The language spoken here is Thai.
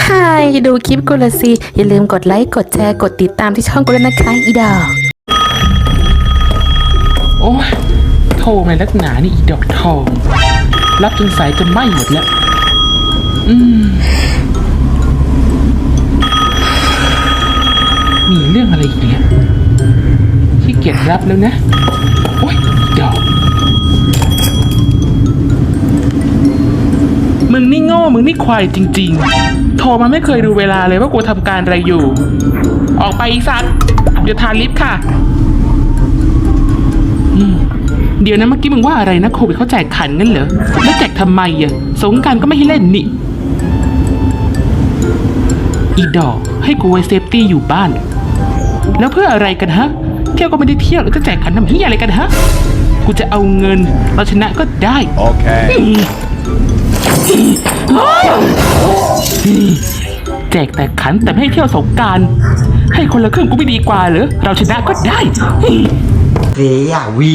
ฮดูคลิปกูละสิอย่าลืมกดไลค์กดแชร์กดติดตามที่ช่องกูด้วนะคะ อีดอก โอ้ยโทรมาลักหนานี่อีดอกทอง รับจนสายจะไหม้หมดแล้ว อืม มีเรื่องอะไรอีกเนี่ยขี้เกียจรับแล้วนะ มึงนี่โง่ มึงนี่ควายจริง ๆ โทรมาไม่เคยดูเวลาเลยว่ากูทำการอะไรอยู่ ออกไปอีสัตว์เดี๋ยวทานลิฟต์ค่ะเดี๋ยวนะเมื่อกี้มึงว่าอะไรนะโควิดเขาแจกขันงั้นเหรอ แล้วแจกทำไมอะ สงกรารก็ไม่ให้เล่นนี่ อีดอกให้กูไว้เซฟตี้อยู่บ้าน แล้วเพื่ออะไรกันฮะ เที่ยวก็ไม่ได้เที่ยวแล้วจะแจกขันทำเฮียอะไรกันฮะ กูจะเอาเงิน เราชนะก็ได้ Okay. แจกแต่ขันแต่ไม่ให้เที่ยวสงกราร ให้คนละครึ่งกูไม่ดีกว่าเหรอ เราชนะก็ได้ เสียวี